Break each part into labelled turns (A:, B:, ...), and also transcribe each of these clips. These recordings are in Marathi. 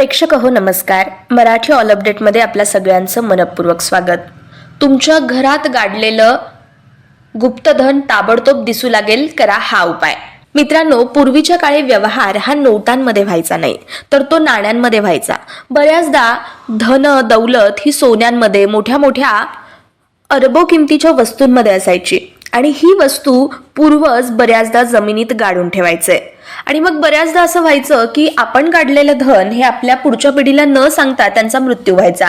A: प्रेक्षक हो नमस्कार. मराठी ऑल अपडेटमध्ये आपल्या सगळ्यांचं मनपूर्वक स्वागत. तुमच्या घरात गाडलेलं गुप्तधन ताबडतोब दिसू लागेल करा हा उपाय. मित्रांनो पूर्वीच्या काळी व्यवहार हा नोटांमध्ये व्हायचा नाही तर तो नाण्यांमध्ये व्हायचा. बऱ्याचदा धन दौलत ही सोन्यांमध्ये मोठ्या मोठ्या अरबो किमतीच्या वस्तूंमध्ये असायची. आणि ही वस्तू पूर्वज बऱ्याचदा जमिनीत गाडून ठेवायचे. आणि मग बऱ्याचदा असं व्हायचं की आपण काढलेलं धन हे आपल्या पुढच्या पिढीला न सांगता त्यांचा मृत्यू व्हायचा.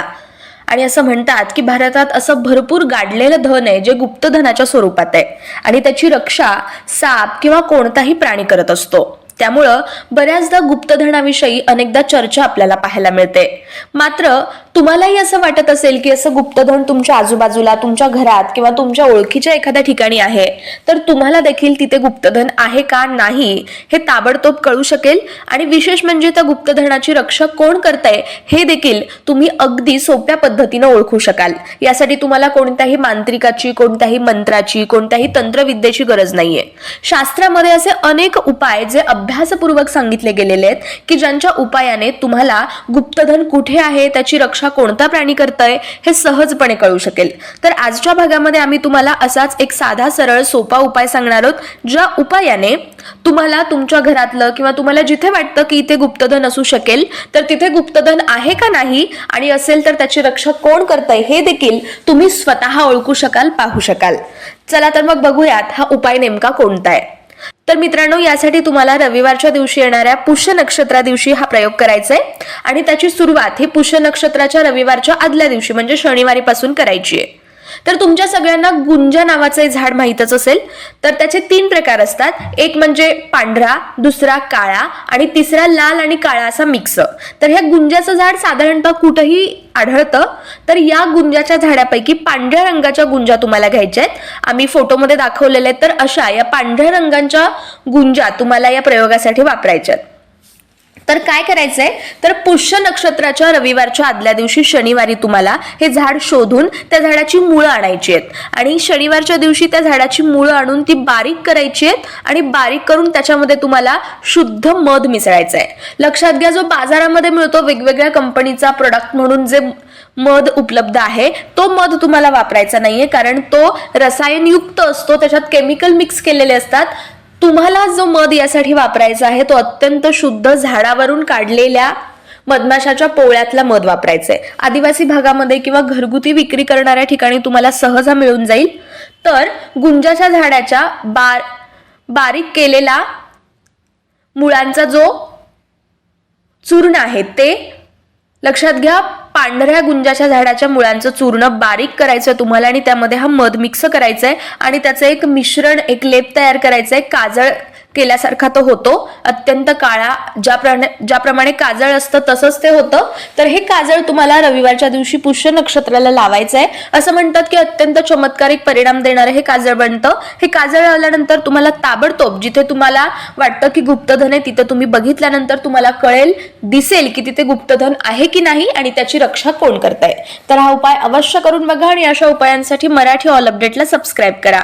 A: आणि असं म्हणतात की भारतात असं भरपूर गाडलेलं धन आहे जे गुप्तधनाच्या स्वरूपात आहे. आणि त्याची रक्षा साप किंवा कोणताही प्राणी करत असतो. त्यामुळं बऱ्याचदा गुप्तधनाविषयी अनेकदा चर्चा आपल्याला पाहायला मिळते. मात्र तुम्हालाही असं वाटत असेल की असं गुप्तधन तुमच्या आजूबाजूला तुमच्या घरात किंवा तुमच्या ओळखीच्या एखाद्या ठिकाणी आहे तर तुम्हाला देखील तिथे गुप्तधन आहे का नाही हे ताबडतोब कळू शकेल. आणि विशेष म्हणजे त्या गुप्तधनाची रक्षा कोण करतंय हे देखील तुम्ही अगदी सोप्या पद्धतीनं ओळखू शकाल. यासाठी तुम्हाला कोणत्याही मांत्रिकाची कोणत्याही मंत्राची कोणत्याही तंत्रविद्येची गरज नाहीये. शास्त्रामध्ये असे अनेक उपाय जे अभ्यासपूर्वक सांगितले गेलेले आहेत की ज्यांच्या उपायाने तुम्हाला गुप्तधन कुठे आहे त्याची रक्षा कोणता प्राणी करतंय हे सहजपणे कळू शकेल. तर आजच्या भागामध्ये आम्ही तुम्हाला असाच एक साधा सरळ सोपा उपाय सांगणार आहोत ज्या उपायाने तुम्हाला तुमच्या घरातलं किंवा तुम्हाला जिथे वाटतं की इथे गुप्तधन असू शकेल तर तिथे गुप्तधन आहे का नाही आणि असेल तर त्याची रक्षा कोण करतंय हे देखील तुम्ही स्वतः ओळखू शकाल पाहू शकाल. चला तर मग बघूयात हा उपाय नेमका कोणता आहे. तर मित्रांनो यासाठी तुम्हाला रविवारच्या दिवशी येणाऱ्या पुष्य नक्षत्रा दिवशी हा प्रयोग करायचा आहे आणि त्याची सुरुवात ही पुष्य नक्षत्राच्या रविवारच्या आदल्या दिवशी म्हणजे शनिवारीपासून करायची आहे तर तुमच्या सगळ्यांना गुंजा नावाचं झाड माहीतच असेल. तर त्याचे तीन प्रकार असतात. एक म्हणजे पांढरा दुसरा काळा आणि तिसरा लाल आणि काळा असा मिक्स तर ह्या गुंजाचं झाड साधारणतः कुठंही आढळतं. तर या गुंजाच्या झाडापैकी पांढऱ्या रंगाच्या गुंजा तुम्हाला घ्यायच्या आहेत. आम्ही फोटोमध्ये दाखवलेले आहेत. तर अशा या पांढऱ्या रंगांच्या गुंजा तुम्हाला या प्रयोगासाठी वापरायच्या आहेत. तर काय करायचंय? तर पुष्य नक्षत्राच्या रविवारच्या आदल्या दिवशी शनिवारी तुम्हाला हे झाड शोधून त्या झाडाची मुळं आणायची आहेत. आणि शनिवारच्या दिवशी त्या झाडाची मुळं आणून ती बारीक करायची आहेत आणि बारीक करून त्याच्यामध्ये तुम्हाला शुद्ध मध मिसळायचं आहे लक्षात घ्या जो बाजारामध्ये मिळतो वेगवेगळ्या कंपनीचा प्रोडक्ट म्हणून जे मध उपलब्ध आहे तो मध तुम्हाला वापरायचा नाहीये. कारण तो रसायनयुक्त असतो त्याच्यात केमिकल मिक्स केलेले असतात. तुम्हाला जो मध यासाठी वापरायचा आहे तो अत्यंत शुद्ध झाडावरून काढलेल्या मधमाशाच्या पोळ्यातला मध वापरायचा आहे आदिवासी भागामध्ये किंवा घरगुती विक्री करणाऱ्या ठिकाणी तुम्हाला सहजा मिळून जाईल. तर गुंजाच्या झाडाच्या बार बारीक केलेला मुळांचा जो चूर्ण आहे ते लक्षात घ्या. पांढऱ्या गुंजाच्या झाडाच्या मुळांचं चूर्ण बारीक करायचं तुम्हाला आणि त्यामध्ये हा मध मिक्स करायचा आहे आणि त्याचं एक मिश्रण एक लेप तयार करायचं आहे काजळ केल्यासारखा तो होतो. अत्यंत काळा ज्याप्रमाणे ज्याप्रमाणे काजळ असतं तसंच ते होतं. तर हे काजळ तुम्हाला रविवारच्या दिवशी पुष्य नक्षत्राला लावायचं आहे असं म्हणतात की अत्यंत चमत्कारिक परिणाम देणारं हे काजळ बनतं. हे काजळ लावल्यानंतर तुम्हाला ताबडतोब जिथे तुम्हाला वाटतं की गुप्तधन आहे तिथे तुम्ही बघितल्यानंतर तुम्हाला कळेल दिसेल की तिथे गुप्तधन आहे की नाही आणि त्याची रक्षा कोण करताय. तर हा उपाय अवश्य करून बघा आणि अशा उपायांसाठी मराठी ऑल अपडेटला सबस्क्राईब करा.